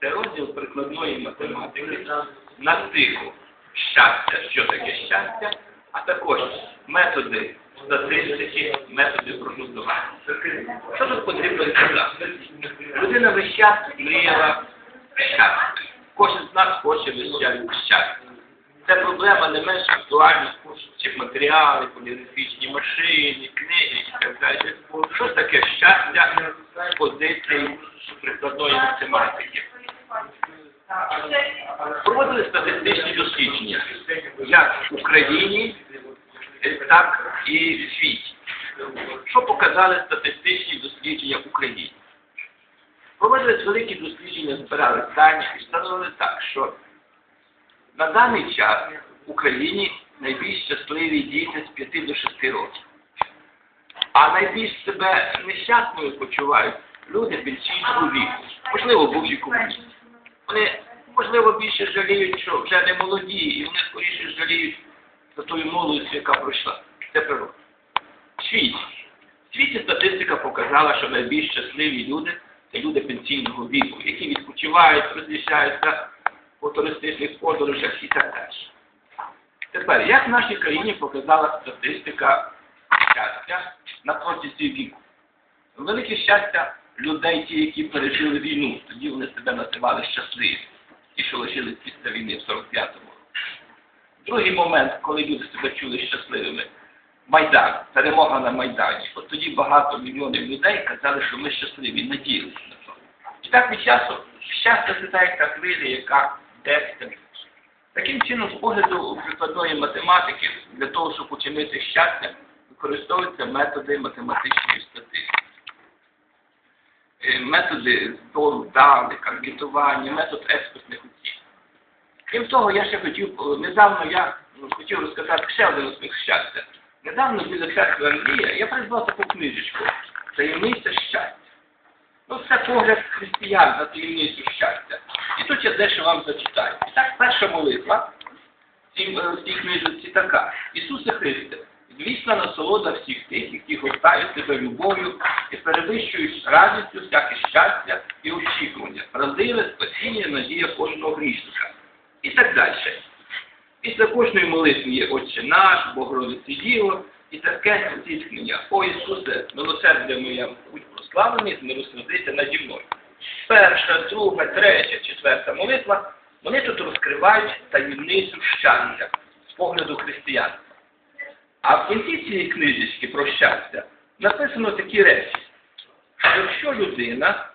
Це розділ прикладної математики на тиху щастя, що таке щастя, а також методи статистики, методи прогнозування. Що тут потрібно сказати? Людина весь час мріяла щастя. Кожен з нас хоче весь час щастя. Це проблема не менш актуальна, ніж матеріали, поліграфічні машини, книги і так далі. Що таке щастя з позиції прикладної математики? Проводили статистичні дослідження як в Україні, так і в світі. Що показали статистичні дослідження в Україні? Проводили великі дослідження, збирали дані і встановили так, що на даний час в Україні найбільш щасливі діти з 5 до 6 років. А найбільш себе нещасною почувають люди пенсійного віку, можливо, бувші комуністи. Вони, можливо, більше жаліють, що вже не молоді, і вони скоріше жаліють за тою молодістю, яка пройшла. Це природа. В світі. В світі статистика показала, що найбільш щасливі люди це люди пенсійного віку, які відпочивають, розлічаються по туристичних подорожах і так далі. Тепер, як в нашій країні показала статистика щастя на протязі віку? Велике щастя людей, ті, які пережили війну, тоді вони себе називали щасливі, ті, що лишились після війни в 45-му році. Другий момент, коли люди себе чули щасливими, Майдан, перемога на Майдані. От тоді багато мільйонів людей казали, що ми щасливі, надіялися на це. І так від часу щастя це та яка хвиля, яка десь. Таким чином, з погляду прикладної математики, для того, щоб учинити щастя, використовуються методи математичної статистики. Е, Методи збору даних, анкетування, метод експертних оцінок. Крім того, я ще хотів, е, недавно я ну, хотів розказати ще один успіх щастя. Недавно біля церкви Андрія я придбав таку книжечку Таємниця щастя. Ну, це погляд християн на таємницю щастя. І тут я дещо вам зачитаю. І так, перша молитва е, в цій книжці така. Ісусе Христе, звісна насолода всіх тих, які гортають тебе любов'ю і перевищують радістю всяке щастя і очікування, правдиве спасіння, надія кожного грішника. І так далі. Після кожної молитви є Отче наш, Богородице Діво, і таке зіткнення. О Ісусе, милосердя моє, будь прославлений, змилосердися наді мною. Перша, друга, третя, четверта молитва, вони тут розкривають таємницю щастя з погляду християнства. А в кінці цієї книжечки про щастя написано такі речі, якщо людина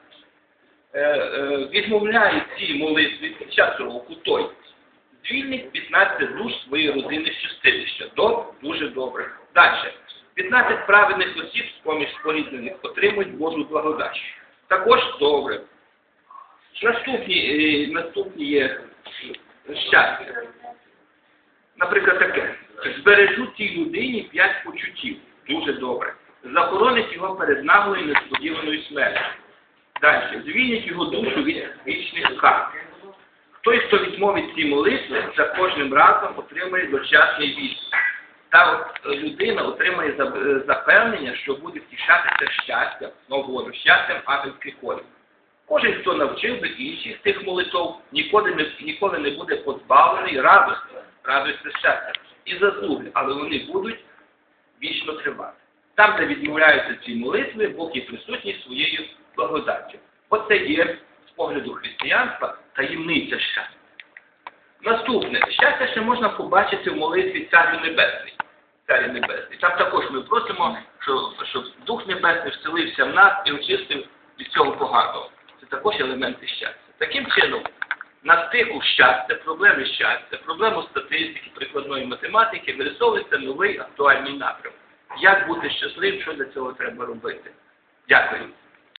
е, е, відмовляє ці молитви під час року, той звільнить 15 душ своєї родини з чистилища. Добре, дуже добре. Далі. 15 праведних осіб з поміж споріднених отримують Божу благодать. Також добре. Наступні, е, наступні є щастя. Наприклад, таке. Збережуть цій людині п'ять почуттів. Дуже добре. Захоронить його перед наглою несподіваною смертю. Далі. Звільнить його душу від вічних кар. Той, хто відмовить ці молитви, за кожним разом отримує дочасний вісь. Та е, людина отримає е, запевнення, що буде втішатися щастям, знову говорю, щастям ангельських ходів. Кожен, хто навчив би інших тих молитв, ніколи не, ніколи не буде позбавлений радості, радості щастя і заслуги, але вони будуть вічно тривати. Там, де відмовляються ці молитви, Бог є присутній своєю благодаттю. Оце є з погляду християнства таємниця щастя. Наступне, щастя ще можна побачити в молитві Царю Небесний. Царю Небесний. Там також ми просимо, щоб Дух Небесний вселився в нас і очистив від цього поганого. Це також елементи щастя. Таким чином, на стику щастя, проблеми щастя, проблему статистики, прикладної математики вирисовується новий актуальний напрям. Як бути щасливим, що для цього треба робити? Дякую.